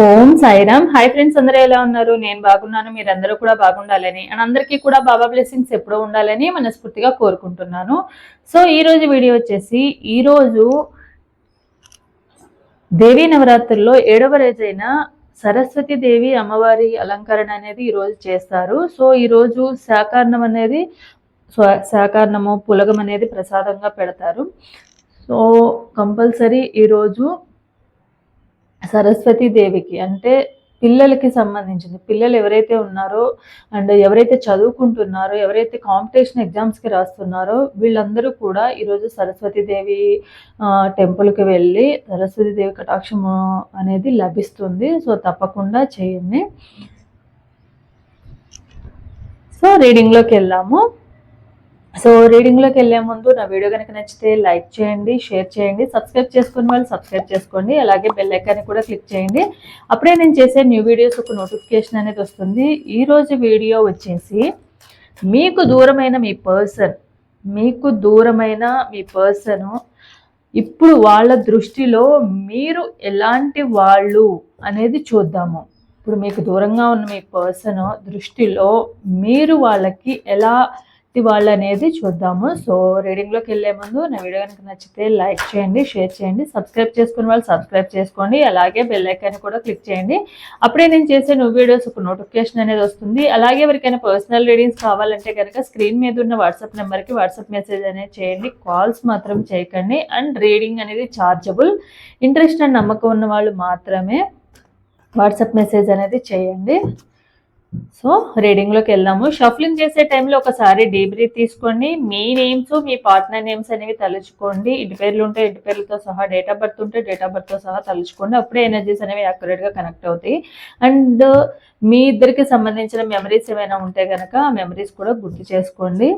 ఓం Sairam. Hi friends అందరూ ఎలా ఉన్నారు? నేను బాగున్నాను మీరందరూ కూడా బాగుండాలని. అండ్ అందరికీ కూడా బాబా బ్లెస్సింగ్స్ ఎప్పుడూ ఉండాలని మనస్ఫూర్తిగా కోరుకుంటున్నాను. సో ఈ రోజు వీడియో వచ్చేసి ఈరోజు దేవీ నవరాత్రుల్లో ఏడవ రోజైన సరస్వతి దేవి అమ్మవారి అలంకరణ అనేది ఈరోజు చేస్తారు. సో ఈరోజు శాకారణం అనేది స్వ- శాకారణము పులగం అనేది ప్రసాదంగా పెడతారు. సో కంపల్సరీ ఈరోజు దేవికి అంటే పిల్లలకి సంబంధించింది. పిల్లలు ఎవరైతే ఉన్నారో అండ్ ఎవరైతే చదువుకుంటున్నారో ఎవరైతే కాంపిటీషన్ ఎగ్జామ్స్కి రాస్తున్నారో వీళ్ళందరూ కూడా ఈరోజు సరస్వతి దేవి టెంపుల్కి వెళ్ళి సరస్వతి దేవి కటాక్షం అనేది లభిస్తుంది. సో తప్పకుండా చేయండి. సో రీడింగ్లోకి వెళ్ళాము సో రీడింగ్లోకి వెళ్ళే ముందు నా వీడియో కనుక నచ్చితే లైక్ చేయండి షేర్ చేయండి సబ్స్క్రైబ్ చేసుకుని వాళ్ళు సబ్స్క్రైబ్ చేసుకోండి అలాగే బెల్ ఐకాన్ని కూడా క్లిక్ చేయండి. అప్పుడే నేను చేసే న్యూ వీడియోస్ ఒక నోటిఫికేషన్ అనేది వస్తుంది. ఈరోజు వీడియో వచ్చేసి మీకు దూరమైన మీ పర్సన్ మీకు దూరమైన మీ పర్సన్ ఇప్పుడు వాళ్ళ దృష్టిలో మీరు ఎలాంటి వాళ్ళు అనేది చూద్దాము. ఇప్పుడు మీకు దూరంగా ఉన్న మీ పర్సన్ దృష్టిలో మీరు వాళ్ళకి ఎలా వాళ్ళు అనేది చూద్దాము. సో రీడింగ్లోకి వెళ్ళే ముందు నా వీడియో కనుక నచ్చితే లైక్ చేయండి షేర్ చేయండి సబ్స్క్రైబ్ చేసుకుని వాళ్ళు సబ్స్క్రైబ్ చేసుకోండి అలాగే బెల్ ఐకాన్ కూడా క్లిక్ చేయండి. అప్పుడే నేను చేసే న్యూ వీడియోస్ ఒక నోటిఫికేషన్ అనేది వస్తుంది. అలాగే ఎవరికైనా పర్సనల్ రీడింగ్స్ కావాలంటే కనుక స్క్రీన్ మీద ఉన్న వాట్సాప్ నెంబర్కి వాట్సాప్ మెసేజ్ అనేది చేయండి. కాల్స్ మాత్రం చేయకండి. అండ్ రీడింగ్ అనేది ఛార్జబుల్ ఇంట్రెస్ట్ అండ్ నమ్మకం ఉన్న వాళ్ళు మాత్రమే వాట్సాప్ మెసేజ్ అనేది చేయండి. సో రీడింగ్లోకి వెళ్దాము. షఫ్లింగ్ చేసే టైంలో ఒకసారి డీప్ తీసుకోండి. మీ నేమ్స్ మీ పార్ట్నర్ నేమ్స్ అనేవి తలుచుకోండి. ఇంటి పేర్లు ఉంటే ఇంటి పేర్లతో సహా డేట్ ఆఫ్ బర్త్ ఉంటే డేట్ ఆఫ్ బర్త్తో సహా తలుచుకోండి. అప్పుడే ఎనర్జీస్ అనేవి యాక్యురేట్గా కనెక్ట్ అవుతాయి. అండ్ మీ ఇద్దరికి సంబంధించిన మెమరీస్ ఏమైనా ఉంటే కనుక ఆ మెమరీస్ కూడా గుర్తు చేసుకోండి.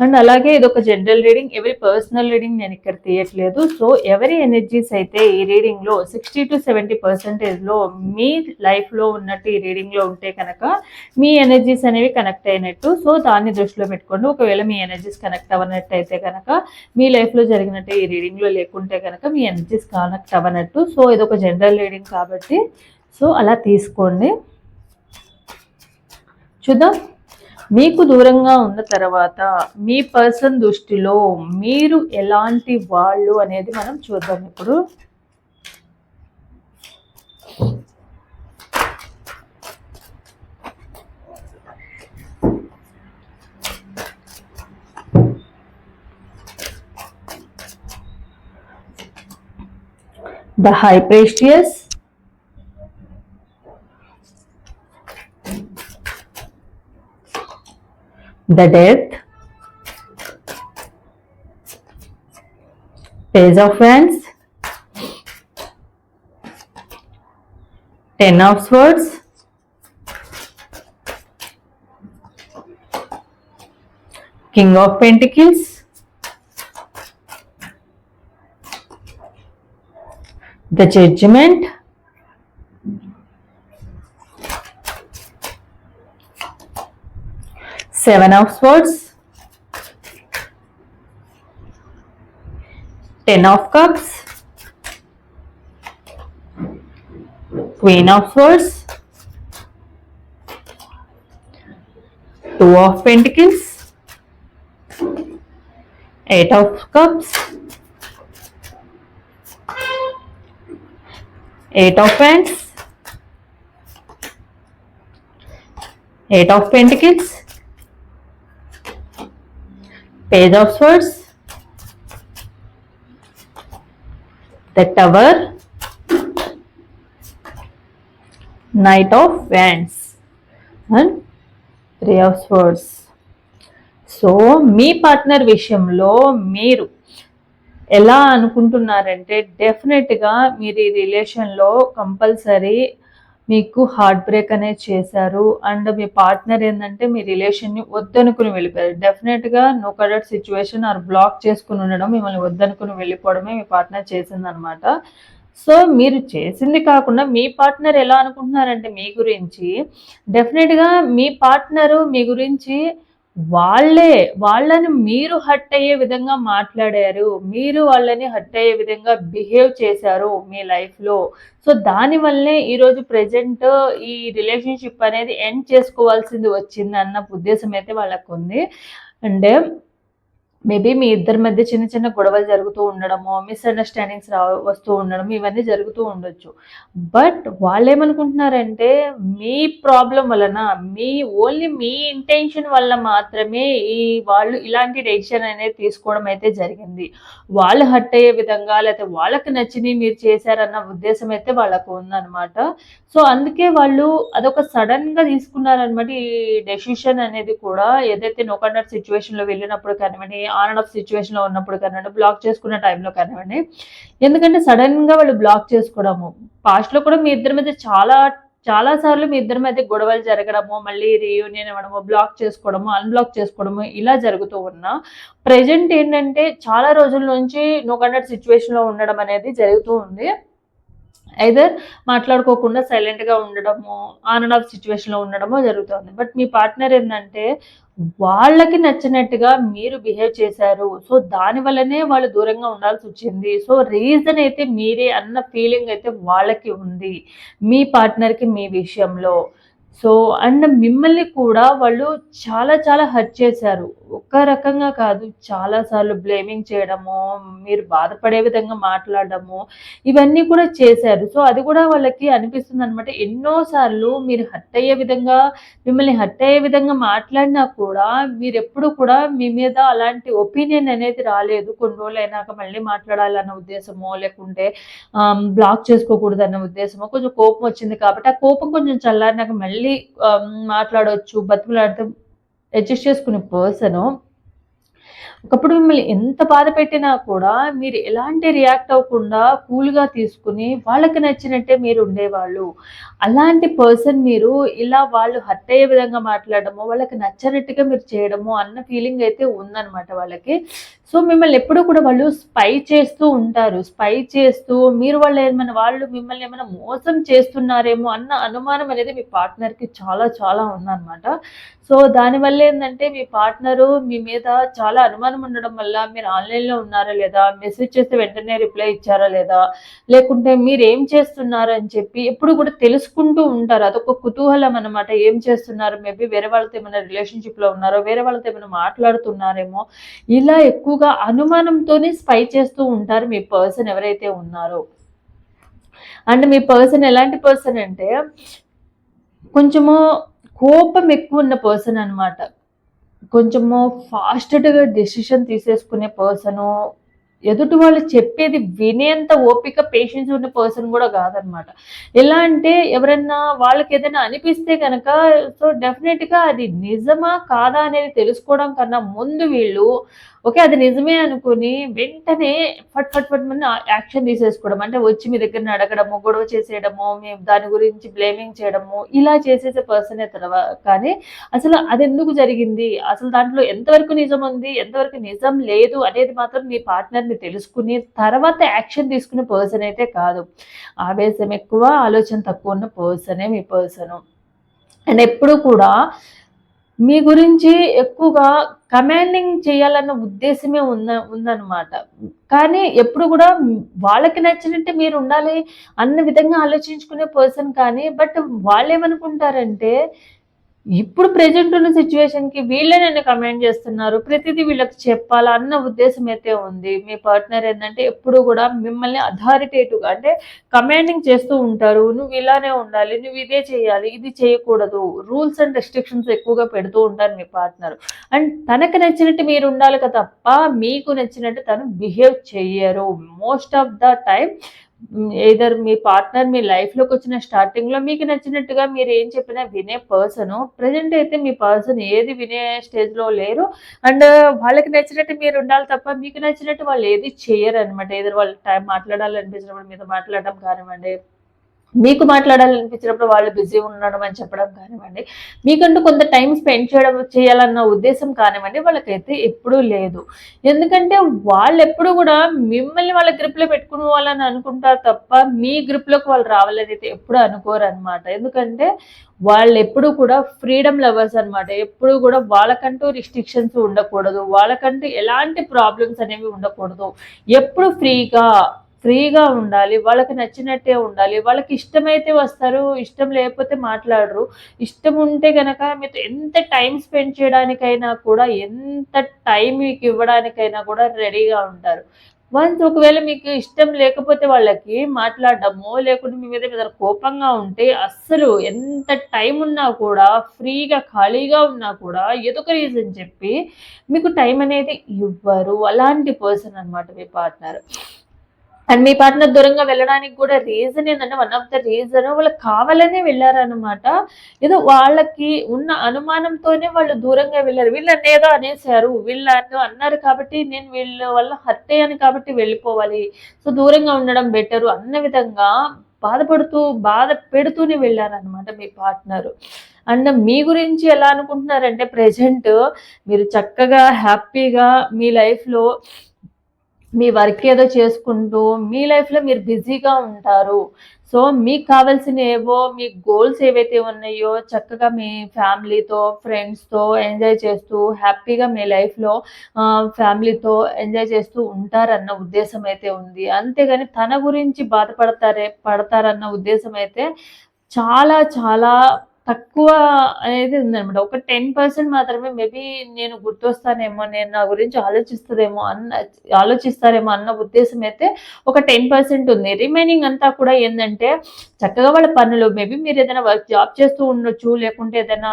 అండ్ అలాగే ఇది ఒక జనరల్ రీడింగ్. ఎవరి పర్సనల్ రీడింగ్ నేను ఇక్కడ తీయట్లేదు. సో ఎవరి ఎనర్జీస్ అయితే ఈ రీడింగ్లో సిక్స్టీ టు సెవెంటీ పర్సెంటేజ్లో మీ లైఫ్లో ఉన్నట్టు ఈ రీడింగ్లో ఉంటే కనుక మీ ఎనర్జీస్ అనేవి కనెక్ట్ అయినట్టు. సో దాన్ని దృష్టిలో పెట్టుకోండి. ఒకవేళ మీ ఎనర్జీస్ కనెక్ట్ అవ్వనట్టు అయితే కనుక మీ లైఫ్లో జరిగినట్టు ఈ రీడింగ్లో లేకుంటే కనుక మీ ఎనర్జీస్ కనెక్ట్ అవ్వనట్టు. సో ఇది ఒక జనరల్ రీడింగ్ కాబట్టి. సో అలా తీసుకోండి. చూద్దాం. మీకు దూరంగా ఉన్న తర్వాత మీ పర్సన్ దృష్టిలో మీరు ఎలాంటి వాళ్ళు అనేది మనం చూద్దాం ఇప్పుడు. The high priestess the death. Page of wands. Ten of swords. King of pentacles. The judgment seven of swords ten of cups. Queen of swords. Two of pentacles. Eight of cups. Eight of wands. Eight of pentacles page of swords the tower knight of wands and three of swords so me partner విషయంలో మీరు ఎలా అనుకుంటున్నారంటే డెఫినెట్గా మీరు ఈ రిలేషన్లో compulsory మీకు heart break అనేది చేశారు. అండ్ మీ పార్ట్నర్ ఏంటంటే మీ రిలేషన్ని వద్దనుకుని వెళ్ళిపోయారు. డెఫినెట్గా నో కడట్ సిచ్యువేషన్ ఆర్ బ్లాక్ చేసుకుని ఉండడం మిమ్మల్ని వద్దనుకుని వెళ్ళిపోవడమే మీ పార్ట్నర్ చేసిందనమాట. సో మీరు చేసింది కాకుండా మీ పార్ట్నర్ ఎలా అనుకుంటున్నారంటే మీ గురించి డెఫినెట్గా మీ పార్ట్నరు మీ గురించి వాళ్ళే వాళ్ళని మీరు హర్ట్ అయ్యే విధంగా మాట్లాడారు మీరు వాళ్ళని హర్ట్ అయ్యే విధంగా బిహేవ్ చేశారు మీ లైఫ్లో. సో దానివల్లే ఈరోజు ప్రజెంట్ ఈ రిలేషన్షిప్ అనేది ఎండ్ చేసుకోవాల్సింది వచ్చింది అన్న ఉద్దేశం అయితే వాళ్ళకు ఉంది అంటే మేబీ మీ ఇద్దరి మధ్య చిన్న చిన్న గొడవలు జరుగుతూ ఉండడము మిస్అండర్స్టాండింగ్స్ రా వస్తూ ఉండడం ఇవన్నీ జరుగుతూ ఉండొచ్చు. బట్ వాళ్ళు ఏమనుకుంటున్నారంటే మీ ప్రాబ్లం వలన మీ ఓన్లీ మీ ఇంటెన్షన్ వల్ల మాత్రమే ఈ వాళ్ళు ఇలాంటి డెసిషన్ అనేది తీసుకోవడం అయితే జరిగింది. వాళ్ళు హర్ట్ అయ్యే విధంగా లేకపోతే వాళ్ళకి నచ్చినవి మీరు చేశారన్న ఉద్దేశం అయితే వాళ్ళకు ఉందన్నమాట. సో అందుకే వాళ్ళు అదొక సడన్గా తీసుకున్నారనమాట ఈ డెసిషన్ అనేది కూడా. ఏదైతే నోకన్నర్ సిచ్యువేషన్లో వెళ్ళినప్పుడు కానివ్వండి ఆన్ అండ్ ఆఫ్ సిచ్యువేషన్లో ఉన్నప్పుడు కానివ్వండి బ్లాక్ చేసుకున్న టైంలో కానివ్వండి ఎందుకంటే సడన్గా వాళ్ళు బ్లాక్ చేసుకోవడము. పాస్ట్లో కూడా మీ ఇద్దరి మీద చాలా చాలా సార్లు మీ ఇద్దరి మధ్య గొడవలు జరగడము మళ్ళీ రీయూనియన్ అవ్వడము బ్లాక్ చేసుకోవడము అన్బ్లాక్ చేసుకోవడము ఇలా జరుగుతూ ఉన్నా ప్రజెంట్ ఏంటంటే చాలా రోజుల నుంచి నో కండక్ట్ సిచ్యువేషన్లో ఉండడం అనేది జరుగుతూ ఉంది. ఐదర్ మాట్లాడుకోకుండా సైలెంట్గా ఉండడము ఆన్ అండ్ ఆఫ్ సిచ్యువేషన్లో ఉండడమో జరుగుతుంది. బట్ మీ పార్ట్నర్ ఏంటంటే వాళ్ళకి నచ్చినట్టుగా మీరు బిహేవ్ చేశారు. సో దాని వల్లనే వాళ్ళు దూరంగా ఉండాల్సి వచ్చింది. సో రీజన్ అయితే మీరే అన్న ఫీలింగ్ అయితే వాళ్ళకి ఉంది. మీ పార్ట్నర్కి మీ విషయంలో. సో అండ్ మిమ్మల్ని కూడా వాళ్ళు చాలా చాలా హర్ట్ చేశారు. ఒక రకంగా కాదు చాలా సార్లు బ్లేమింగ్ చేయడము మీరు బాధపడే విధంగా మాట్లాడడము ఇవన్నీ కూడా చేశారు. సో అది కూడా వాళ్ళకి అనిపిస్తుంది అనమాట ఎన్నోసార్లు మీరు హర్ట్ అయ్యే విధంగా మిమ్మల్ని హర్ట్ అయ్యే విధంగా మాట్లాడినా కూడా మీరు ఎప్పుడు కూడా మీ మీద అలాంటి ఒపీనియన్ అనేది రాలేదు. కొన్ని రోజులు అయినాక మళ్ళీ మాట్లాడాలన్న ఉద్దేశమో లేకుంటే బ్లాక్ చేసుకోకూడదు అన్న ఉద్దేశమో కొంచెం కోపం వచ్చింది కాబట్టి ఆ కోపం కొంచెం చల్లారినాక మళ్ళీ వెళ్ళి um, మాట్లాడవచ్చు బతుకులాడితే అడ్జస్ట్ చేసుకునే పర్సను ఒకప్పుడు మిమ్మల్ని ఎంత బాధ పెట్టినా కూడా మీరు ఎలాంటి రియాక్ట్ అవ్వకుండా కూల్గా తీసుకుని వాళ్ళకి నచ్చినట్టే మీరు ఉండేవాళ్ళు. అలాంటి పర్సన్ మీరు ఇలా వాళ్ళు హర్ట్ అయ్యే విధంగా మాట్లాడడము వాళ్ళకి నచ్చినట్టుగా మీరు చేయడము అన్న ఫీలింగ్ అయితే ఉందన్నమాట వాళ్ళకి. సో మిమ్మల్ని ఎప్పుడూ కూడా వాళ్ళు స్పై చేస్తూ ఉంటారు. స్పై చేస్తూ మీరు వాళ్ళు ఏమైనా వాళ్ళు మిమ్మల్ని ఏమైనా మోసం చేస్తున్నారేమో అన్న అనుమానం అనేది మీ పార్ట్నర్కి చాలా చాలా ఉందన్నమాట. సో దానివల్ల ఏంటంటే మీ పార్ట్నరు మీ మీద చాలా అనుమానం ఉండడం వల్ల మీరు ఆన్లైన్లో ఉన్నారా లేదా మెసేజ్ చేస్తే వెంటనే రిప్లై ఇచ్చారా లేదా లేకుంటే మీరు ఏం చేస్తున్నారని చెప్పి ఎప్పుడు కూడా తెలుసు తెలుసుకుంటూ ఉంటారు. అదొక కుతూహలం అనమాట ఏం చేస్తున్నారు? మేబీ వేరే వాళ్ళతో ఏమైనా రిలేషన్షిప్లో ఉన్నారో వేరే వాళ్ళతో ఏమైనా మాట్లాడుతున్నారేమో ఇలా ఎక్కువగా అనుమానంతోనే స్పై చేస్తూ ఉంటారు మీ పర్సన్ ఎవరైతే ఉన్నారో. అండ్ మీ పర్సన్ ఎలాంటి పర్సన్ అంటే కొంచెము కోపం ఎక్కువ ఉన్న పర్సన్ అనమాట కొంచెము ఫాస్ట్గా డెసిషన్ తీసేసుకునే పర్సను ఎదుటి వాళ్ళు చెప్పేది వినేంత ఓపిక పేషెన్స్ ఉన్న పర్సన్ కూడా కాదనమాట ఎలా అంటే ఎవరైనా వాళ్ళకి ఏదైనా అనిపిస్తే కనుక సో డెఫినెట్గా అది నిజమా కాదా అనేది తెలుసుకోవడం కన్నా ముందు వీళ్ళు ఓకే అది నిజమే అనుకుని వెంటనే ఫట్ ఫట్ ఫట్ మన యాక్షన్ తీసేసుకోవడం. అంటే వచ్చి మీ దగ్గర అడగడము గొడవ చేసేయడము మేము దాని గురించి బ్లేమింగ్ చేయడము ఇలా చేసేసే పర్సనే తర్వాత కానీ అసలు అది ఎందుకు జరిగింది? అసలు దాంట్లో ఎంతవరకు నిజం ఉంది? ఎంతవరకు నిజం లేదు అనేది మాత్రం మీ పార్ట్నర్ని తెలుసుకుని తర్వాత యాక్షన్ తీసుకునే పర్సన్ అయితే కాదు. ఆవేశం ఎక్కువ ఆలోచన తక్కువ ఉన్న పర్సనే మీ పర్సను అండ్ ఎప్పుడు కూడా మీ గురించి ఎక్కువగా కమాండింగ్ చేయాలన్న ఉద్దేశమే ఉన్న ఉందన్నమాట. కానీ ఎప్పుడు కూడా వాళ్ళకి నచ్చినట్టు మీరు ఉండాలి అన్న విధంగా ఆలోచించుకునే పర్సన్ కానీ బట్ వాళ్ళు ఏమనుకుంటారంటే ఇప్పుడు ప్రజెంట్ ఉన్న సిచ్యువేషన్కి వీళ్ళే నన్ను కమెంట్ చేస్తున్నారు. ప్రతిదీ వీళ్ళకి చెప్పాలా అన్న ఉద్దేశం అయితే ఉంది. మీ పార్ట్నర్ ఏంటంటే ఎప్పుడు కూడా మిమ్మల్ని అథారిటేటివ్గా అంటే కమాండింగ్ చేస్తూ ఉంటారు. నువ్వు ఇలానే ఉండాలి నువ్వు ఇదే చేయాలి ఇది చేయకూడదు. రూల్స్ అండ్ రెస్ట్రిక్షన్స్ ఎక్కువగా పెడుతూ ఉంటారు మీ పార్ట్నర్ అండ్ తనకు నచ్చినట్టు మీరు ఉండాలి కదా తప్ప మీకు నచ్చినట్టు తను బిహేవ్ చేయరు. Most of the time either me partner మీ లైఫ్లోకి వచ్చిన స్టార్టింగ్లో మీకు నచ్చినట్టుగా మీరు ఏం చెప్పినా వినే పర్సన్ ప్రజెంట్ అయితే మీ పర్సన్ ఏది వినే స్టేజ్లో లేరు. అండ్ uh, వాళ్ళకి నచ్చినట్టు మీరు ఉండాలి తప్ప మీకు నచ్చినట్టు వాళ్ళు ఏది చేయరు అనమాట ఏదో వాళ్ళు టైం మాట్లాడాలనిపించినప్పుడు మీద మాట్లాడడం కానివ్వండి మీకు మాట్లాడాలనిపించినప్పుడు వాళ్ళు బిజీ ఉండడం అని చెప్పడం కానివ్వండి మీకంటూ కొంత టైం స్పెండ్ చేయడం చేయాలన్న ఉద్దేశం కానివ్వండి వాళ్ళకైతే ఎప్పుడూ లేదు. ఎందుకంటే వాళ్ళు ఎప్పుడు కూడా మిమ్మల్ని వాళ్ళ గ్రిప్లో పెట్టుకోవాలని అనుకుంటారు తప్ప మీ గ్రిప్లోకి వాళ్ళు రావాలని అయితే ఎప్పుడు అనుకోరు అనమాట ఎందుకంటే వాళ్ళు ఎప్పుడు కూడా ఫ్రీడమ్ లవర్స్ అనమాట ఎప్పుడు కూడా వాళ్ళకంటూ రిస్ట్రిక్షన్స్ ఉండకూడదు. వాళ్ళకంటూ ఎలాంటి ప్రాబ్లమ్స్ అనేవి ఉండకూడదు. ఎప్పుడు ఫ్రీగా ఫ్రీగా ఉండాలి వాళ్ళకి నచ్చినట్టే ఉండాలి వాళ్ళకి ఇష్టమైతే వస్తారు ఇష్టం లేకపోతే మాట్లాడరు. ఇష్టం ఉంటే కనుక మీతో ఎంత టైం స్పెండ్ చేయడానికైనా కూడా ఎంత టైం మీకు ఇవ్వడానికైనా కూడా రెడీగా ఉంటారు. వన్స్ ఒకవేళ మీకు ఇష్టం లేకపోతే వాళ్ళకి మాట్లాడడమో లేకుంటే మీ మీద మీద కోపంగా ఉంటే అస్సలు ఎంత టైం ఉన్నా కూడా ఫ్రీగా ఖాళీగా ఉన్నా కూడా ఏదో ఒక రీజన్ చెప్పి మీకు టైం అనేది ఇవ్వరు. అలాంటి పర్సన్ అనమాట మీ పార్ట్నర్. అండ్ మీ పార్ట్నర్ దూరంగా వెళ్ళడానికి కూడా రీజన్ ఏంటంటే వన్ ఆఫ్ ద రీజన్ వాళ్ళకి కావాలనే వెళ్ళారనమాట ఏదో వాళ్ళకి ఉన్న అనుమానంతోనే వాళ్ళు దూరంగా వెళ్ళారు. వీళ్ళని ఏదో అనేసారు వీళ్ళు అన్నారు కాబట్టి నేను వీళ్ళ వల్ల హర్ట్ అయ్యాను కాబట్టి వెళ్ళిపోవాలి. సో దూరంగా ఉండడం బెటరు అన్న విధంగా బాధపడుతూ బాధ పెడుతూనే వెళ్ళారనమాట మీ పార్ట్నర్ అండ్ మీ గురించి ఎలా అనుకుంటున్నారంటే ప్రజెంట్ మీరు చక్కగా హ్యాపీగా మీ లైఫ్లో మీ వర్క్ ఏదో చేసుకుంటూ మీ లైఫ్లో మీరు బిజీగా ఉంటారు. సో మీకు కావాల్సిన ఏవో మీ గోల్స్ ఏవైతే ఉన్నాయో చక్కగా మీ ఫ్యామిలీతో ఫ్రెండ్స్తో ఎంజాయ్ చేస్తూ హ్యాపీగా మీ లైఫ్లో ఫ్యామిలీతో ఎంజాయ్ చేస్తూ ఉంటారన్న ఉద్దేశం అయితే ఉంది. అంతేగాని తన గురించి బాధపడతారే పడతారన్న ఉద్దేశం అయితే చాలా చాలా తక్కువ అనేది ఉందనమాట ఒక టెన్ పర్సెంట్ మాత్రమే మేబీ నేను గుర్తొస్తానేమో నేను నా గురించి ఆలోచిస్తుందేమో అన్న ఆలోచిస్తారేమో అన్న ఉద్దేశం అయితే ఒక టెన్ పర్సెంట్ ఉంది. రిమైనింగ్ అంతా కూడా ఏంటంటే చక్కగా వాళ్ళ పనులు మేబీ మీరు ఏదైనా వర్క్ జాబ్ చేస్తూ ఉండొచ్చు లేకుంటే ఏదైనా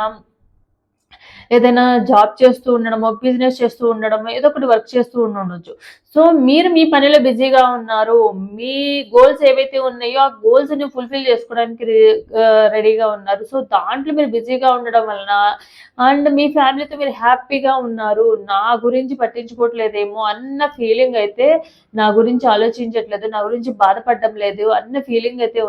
ఏదైనా జాబ్ చేస్తూ ఉండడమో బిజినెస్ చేస్తూ ఉండడమో ఏదో ఒకటి వర్క్ చేస్తూ ఉండొచ్చు. సో మీరు మీ పనిలో బిజీగా ఉన్నారు మీ గోల్స్ ఏవైతే ఉన్నాయో ఆ గోల్స్ని ఫుల్ఫిల్ చేసుకోవడానికి రెడీగా ఉన్నారు. సో దాంట్లో మీరు బిజీగా ఉండడం వలన అండ్ మీ ఫ్యామిలీతో మీరు హ్యాపీగా ఉన్నారు నా గురించి పట్టించుకోవట్లేదేమో అన్న ఫీలింగ్ అయితే నా గురించి ఆలోచించట్లేదు నా గురించి బాధపడడం లేదు అన్న ఫీలింగ్ అయితే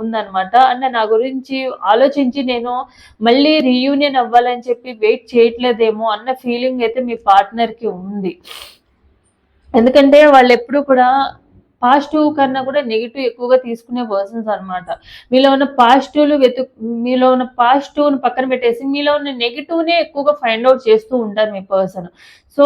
ఉందన్నమాట. అండ్ నా గురించి ఆలోచించి నేను మళ్ళీ రీయూనియన్ అవ్వాలని చెప్పి వెయిట్ చేయట్లేదేమో అన్న ఫీలింగ్ అయితే మీ పార్ట్నర్కి ఉంది. ఎందుకంటే వాళ్ళు ఎప్పుడు కూడా పాజిటివ్ కన్నా కూడా నెగిటివ్ ఎక్కువగా తీసుకునే పర్సన్స్ అనమాట మీలో ఉన్న పాజిటివ్లు వెతు మీలో ఉన్న పాజిటివ్ను పక్కన పెట్టేసి మీలో ఉన్న నెగిటివ్నే ఎక్కువగా ఫైండ్ అవుట్ చేస్తూ ఉంటారు మీ పర్సన్ సో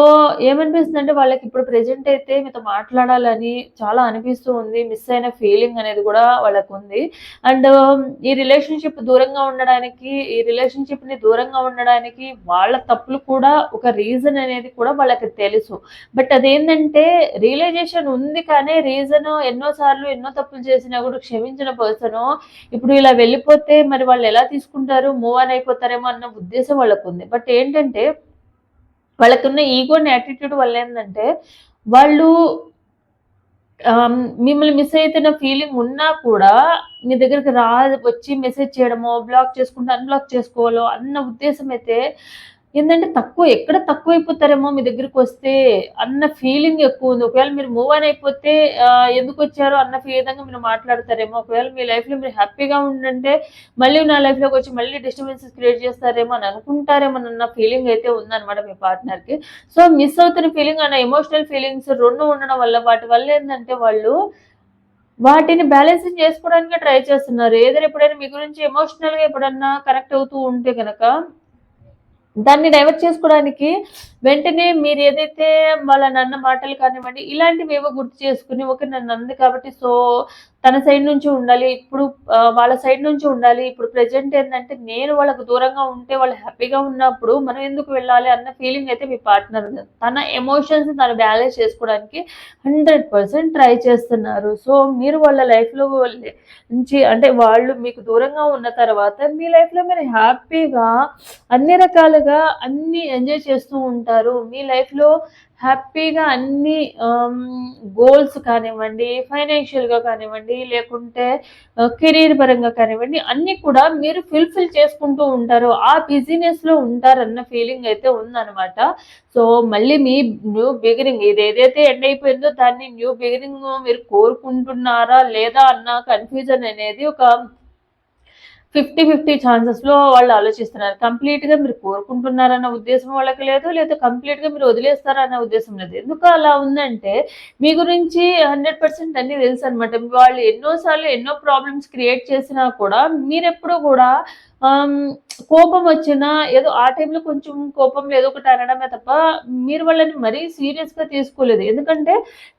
ఏమనిపిస్తుంది అంటే వాళ్ళకి ఇప్పుడు ప్రెజెంట్ అయితే మీతో మాట్లాడాలని చాలా అనిపిస్తూ ఉంది. మిస్ అయిన ఫీలింగ్ అనేది కూడా వాళ్ళకు ఉంది. అండ్ um, ఈ రిలేషన్షిప్ దూరంగా ఉండడానికి ఈ రిలేషన్షిప్ని దూరంగా ఉండడానికి వాళ్ళ తప్పులు కూడా ఒక రీజన్ అనేది కూడా వాళ్ళకి తెలుసు. బట్ అదేంటంటే రియలైజేషన్ ఉంది కానీ రీజన్ ఎన్నోసార్లు ఎన్నో తప్పులు చేసినా కూడా క్షమించిన పర్సన్ ఇప్పుడు ఇలా వెళ్ళిపోతే మరి వాళ్ళు ఎలా తీసుకుంటారు? మూవ్ ఆన్ అయిపోతారేమో అన్న ఉద్దేశం వాళ్ళకు ఉంది. బట్ ఏంటంటే వాళ్ళకున్న ఈగోని యాటిట్యూడ్ వల్ల ఏంటంటే వాళ్ళు మిమ్మల్ని మిస్ అవుతున్న ఫీలింగ్ ఉన్నా కూడా మీ దగ్గరికి రా వచ్చి మెసేజ్ చేయడమో బ్లాక్ చేసుకుంటే అన్బ్లాక్ చేసుకోవాలో అన్న ఉద్దేశం అయితే ఏంటంటే తక్కువ ఎక్కడ తక్కువ అయిపోతారేమో మీ దగ్గరికి వస్తే అన్న ఫీలింగ్ ఎక్కువ ఉంది. ఒకవేళ మీరు మూవ్ ఆన్ అయిపోతే ఎందుకు వచ్చారో అన్న విధంగా మీరు మాట్లాడతారేమో. ఒకవేళ మీ లైఫ్లో మీరు హ్యాపీగా ఉండంటే మళ్ళీ నా లైఫ్లోకి వచ్చి మళ్ళీ డిస్టర్బెన్సెస్ క్రియేట్ చేస్తారేమో అని అనుకుంటారేమో అన్న ఫీలింగ్ అయితే ఉందన్నమాట మీ పార్ట్నర్కి సో మిస్ అవుతున్న ఫీలింగ్ అన్న ఎమోషనల్ ఫీలింగ్స్ రెండు ఉండడం వల్ల వాటి వల్ల ఏంటంటే వాళ్ళు వాటిని బ్యాలెన్సింగ్ చేసుకోవడానికి ట్రై చేస్తున్నారు. ఏదైనా ఎప్పుడైనా మీ గురించి ఎమోషనల్గా ఎప్పుడన్నా కనెక్ట్ అవుతూ ఉంటే కనుక దాన్ని డైవర్ట్ చేసుకోవడానికి వెంటనే మీరు ఏదైతే వాళ్ళ నన్న మాటలు కానివ్వండి ఇలాంటివి ఏవో గుర్తు చేసుకుని ఓకే నన్ను అంది కాబట్టి సో తన సైడ్ నుంచి ఉండాలి ఇప్పుడు వాళ్ళ సైడ్ నుంచి ఉండాలి ఇప్పుడు ప్రజెంట్ ఏంటంటే నేను వాళ్ళకు దూరంగా ఉంటే వాళ్ళు హ్యాపీగా ఉన్నప్పుడు మనం ఎందుకు వెళ్ళాలి అన్న ఫీలింగ్ అయితే మీ పార్ట్నర్ తన ఎమోషన్స్ తను బ్యాలెన్స్ చేసుకోవడానికి హండ్రెడ్ పర్సెంట్ ట్రై చేస్తున్నారు. సో మీరు వాళ్ళ లైఫ్లో నుంచి అంటే వాళ్ళు మీకు దూరంగా ఉన్న తర్వాత మీ లైఫ్లో మీరు హ్యాపీగా అన్ని రకాలుగా అన్ని ఎంజాయ్ చేస్తూ ఉంటారు. మీ లైఫ్లో హ్యాపీగా అన్ని um, గోల్స్ కానివ్వండి ఫైనాన్షియల్గా కానివ్వండి లేకుంటే uh, కెరీర్ పరంగా కానివ్వండి అన్నీ కూడా మీరు ఫుల్ఫిల్ చేసుకుంటూ ఉంటారు. ఆ బిజినెస్లో ఉంటారన్న ఫీలింగ్ అయితే ఉందన్నమాట. సో మళ్ళీ మీ న్యూ బిగినింగ్ ఇది ఏదైతే ఎండ్ అయిపోయిందో దాన్ని న్యూ బిగినింగ్ మీరు కోరుకుంటున్నారా లేదా అన్న కన్ఫ్యూజన్ అనేది ఒక ఫిఫ్టీ ఫిఫ్టీ ఛాన్సెస్లో వాళ్ళు ఆలోచిస్తున్నారు. కంప్లీట్గా మీరు కోరుకుంటున్నారన్న ఉద్దేశం వాళ్ళకి లేదు లేదా కంప్లీట్గా మీరు వదిలేస్తారన్న ఉద్దేశం లేదు. ఎందుకు అలా ఉందంటే మీ గురించి హండ్రెడ్ పర్సెంట్ అన్నీ తెలుసు అనమాట వాళ్ళు ఎన్నోసార్లు ఎన్నో ప్రాబ్లమ్స్ క్రియేట్ చేసినా కూడా మీరెప్పుడు కూడా కోపం వచ్చినా ఏదో ఆ టైంలో కొంచెం కోపం ఏదో ఒకటి అనడమే తప్ప మీరు వాళ్ళని మరీ సీరియస్గా తీసుకోలేదు. ఎందుకంటే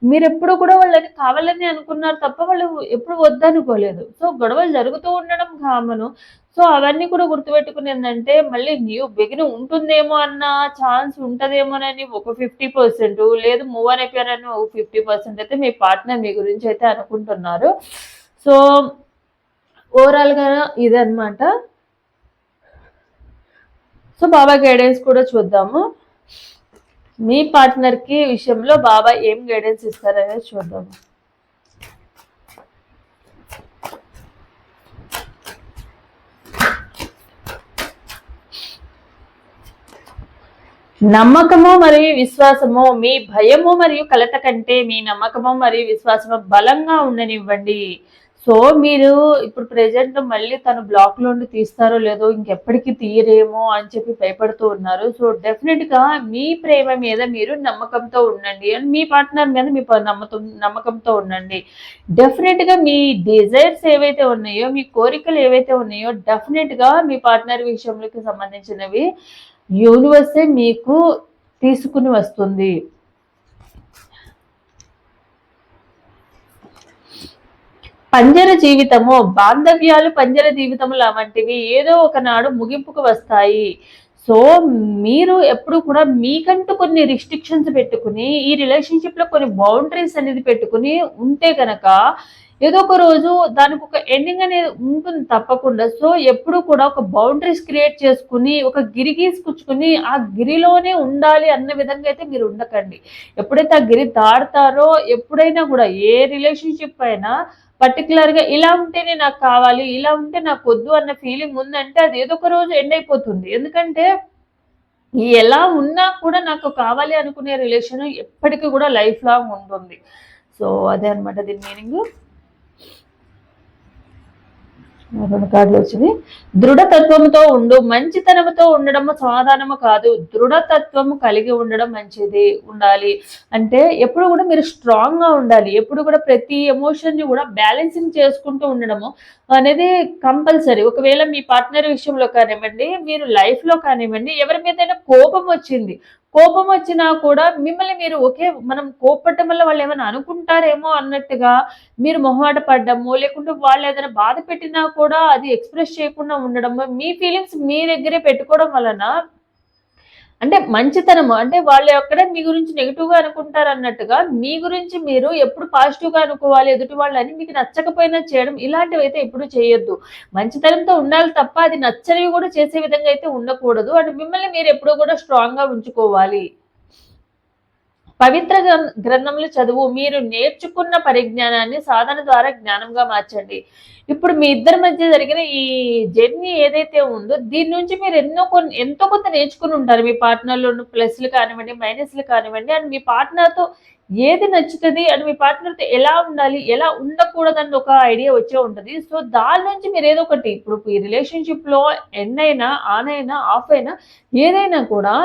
మీరు ఎప్పుడు కూడా వాళ్ళని కావాలని అనుకున్నారు తప్ప వాళ్ళు ఎప్పుడు వద్దనుకోలేదు. సో గొడవలు జరుగుతూ ఉండడం కామను. సో అవన్నీ కూడా గుర్తుపెట్టుకుని ఏంటంటే మళ్ళీ న్యూ బిగిన్ ఉంటుందేమో అన్న ఛాన్స్ ఉంటుందేమోనని ఒక ఫిఫ్టీ పర్సెంట్ లేదు మూవ్ అని అయిపోయారని ఒక ఫిఫ్టీ పర్సెంట్ అయితే మీ పార్ట్నర్ మీ గురించి అయితే అనుకుంటున్నారు. సో ఓవరాల్గా ఇదనమాట సో బాబా గైడెన్స్ కూడా చూద్దాము. మీ పార్ట్నర్కి విషయంలో బాబా ఏం గైడెన్స్ ఇస్తారనేది చూద్దాము. నమ్మకము మరియు విశ్వాసము మీ భయము మరియు కలత కంటే మీ నమ్మకము మరియు విశ్వాసము బలంగా ఉండనివ్వండి. సో మీరు ఇప్పుడు ప్రెజెంట్ మళ్ళీ తను బ్లాక్ నుండి తీస్తారో లేదో ఇంకెప్పటికీ తీయరేమో అని చెప్పి భయపడుతూ ఉన్నారు. సో డెఫినెట్గా మీ ప్రేమ మీద మీరు నమ్మకంతో ఉండండి. అండ్ మీ పార్ట్నర్ మీద మీ నమ్మకం నమ్మకంతో ఉండండి. డెఫినెట్గా మీ డిజైర్స్ ఏవైతే ఉన్నాయో మీ కోరికలు ఏవైతే ఉన్నాయో డెఫినెట్గా మీ పార్ట్నర్ విషయంలోకి సంబంధించినవి యూనివర్సే మీకు తీసుకుని వస్తుంది. పంజర జీవితము బాంధవ్యాలు పంజర జీవితముల వంటివి ఏదో ఒకనాడు ముగింపుకు వస్తాయి. సో మీరు ఎప్పుడు కూడా మీకంటూ కొన్ని రిస్ట్రిక్షన్స్ పెట్టుకుని ఈ రిలేషన్షిప్లో కొన్ని బౌండరీస్ అనేది పెట్టుకుని ఉంటే కనుక ఏదో ఒక రోజు దానికి ఒక ఎండింగ్ అనేది ఉంటుంది తప్పకుండా. సో ఎప్పుడు కూడా ఒక బౌండరీస్ క్రియేట్ చేసుకుని ఒక గిరి గీసుకుచ్చుకుని ఆ గిరిలోనే ఉండాలి అన్న విధంగా అయితే మీరు ఉండకండి. ఎప్పుడైతే ఆ గిరి దాడతారో ఎప్పుడైనా కూడా ఏ రిలేషన్షిప్ అయినా పర్టికులర్గా ఇలా ఉంటేనే నాకు కావాలి ఇలా ఉంటే నాకు వద్దు అన్న ఫీలింగ్ ఉందంటే అది ఏదో ఒక రోజు ఎండ్ అయిపోతుంది. ఎందుకంటే ఎలా ఉన్నా కూడా నాకు కావాలి అనుకునే రిలేషన్ ఎప్పటికీ కూడా లైఫ్ లాంగ్ ఉంటుంది. సో అదే అనమాట దీని మీనింగ్ రెండు కార్డులు వచ్చింది దృఢతత్వముతో ఉండు మంచితనముతో ఉండడము సమాధానము కాదు. దృఢతత్వము కలిగి ఉండడం మంచిది ఉండాలి. అంటే ఎప్పుడు కూడా మీరు స్ట్రాంగ్గా ఉండాలి. ఎప్పుడు కూడా ప్రతి ఎమోషన్ని కూడా బ్యాలెన్సింగ్ చేసుకుంటూ ఉండడము అనేది కంపల్సరీ ఒకవేళ మీ పార్ట్నర్ విషయంలో కానివ్వండి మీరు లైఫ్లో కానివ్వండి ఎవరి మీదైనా కోపం వచ్చింది కోపం వచ్చినా కూడా మిమ్మల్ని మీరు ఒకే మనం కోపడటం వల్ల వాళ్ళు ఏమైనా అనుకుంటారేమో అన్నట్టుగా మీరు మొహమాట పడ్డము లేకుంటే వాళ్ళు ఏదైనా బాధ పెట్టినా కూడా అది ఎక్స్ప్రెస్ చేయకుండా ఉండడము మీ ఫీలింగ్స్ మీ దగ్గరే పెట్టుకోవడం వలన అంటే మంచితనము అంటే వాళ్ళు ఎక్కడే మీ గురించి నెగిటివ్గా అనుకుంటారు అన్నట్టుగా మీ గురించి మీరు ఎప్పుడు పాజిటివ్గా అనుకోవాలి ఎదుటి వాళ్ళని మీకు నచ్చకపోయినా చేయడం ఇలాంటివి అయితే ఎప్పుడు చేయొద్దు. మంచితనంతో ఉండాలి తప్ప అది నచ్చనివి కూడా చేసే విధంగా అయితే ఉండకూడదు. అండ్ మిమ్మల్ని మీరు ఎప్పుడు కూడా స్ట్రాంగ్గా ఉంచుకోవాలి. పవిత్ర గ్రంథములు చదువు మీరు నేర్చుకున్న పరిజ్ఞానాన్ని సాధన ద్వారా జ్ఞానంగా మార్చండి. ఇప్పుడు మీ ఇద్దరి మధ్య జరిగిన ఈ జర్నీ ఏదైతే ఉందో దీని నుంచి మీరు ఎన్నో కొన్ని ఎంతో కొంత నేర్చుకుని ఉంటారు. మీ పార్ట్నర్లో ప్లస్లు కానివ్వండి మైనస్లు కానివ్వండి అండ్ మీ పార్ట్నర్తో ఏది నచ్చుతుంది అండ్ మీ పార్ట్నర్తో ఎలా ఉండాలి ఎలా ఉండకూడదని ఒక ఐడియా వచ్చే ఉంటుంది. సో దాని నుంచి మీరు ఏదో ఒకటి ఇప్పుడు ఈ రిలేషన్షిప్లో ఎన్ అయినా ఆన్ అయినా ఆఫ్ అయినా ఏదైనా కూడా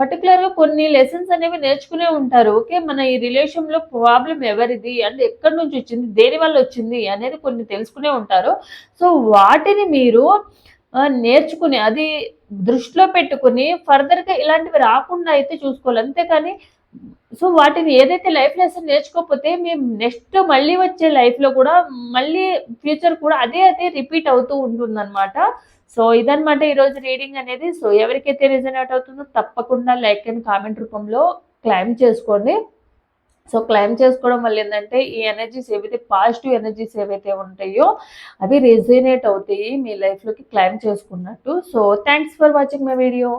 పర్టికులర్గా కొన్ని లెసన్స్ అనేవి నేర్చుకునే ఉంటారు. ఓకే మన ఈ రిలేషన్లో ప్రాబ్లం ఎవరిది? అంటే ఎక్కడి నుంచి వచ్చింది? దేని వల్ల వచ్చింది? అనేది కొన్ని తెలుసుకునే ఉంటారు. సో వాటిని మీరు నేర్చుకుని అది దృష్టిలో పెట్టుకుని ఫర్దర్గా ఇలాంటివి రాకుండా అయితే చూసుకోవాలి. అంతేకాని సో వాటిని ఏదైతే లైఫ్ లెసన్ నేర్చుకోకపోతే మేము నెక్స్ట్ మళ్ళీ వచ్చే లైఫ్లో కూడా మళ్ళీ ఫ్యూచర్ కూడా అదే అదే రిపీట్ అవుతూ ఉంటుందన్నమాట. సో ఇదనమాట ఈరోజు రీడింగ్ అనేది. సో ఎవరికైతే రిజనేట్ అవుతుందో తప్పకుండా లైక్ అండ్ కామెంట్ రూపంలో క్లైమ్ చేసుకోండి. సో క్లైమ్ చేసుకోవడం వల్ల ఏంటంటే ఈ ఎనర్జీస్ ఏవైతే పాజిటివ్ ఎనర్జీస్ ఏవైతే ఉంటాయో అవి రిజనేట్ అవుతాయి మీ లైఫ్లోకి క్లైమ్ చేసుకున్నట్టు. So thanks for watching my video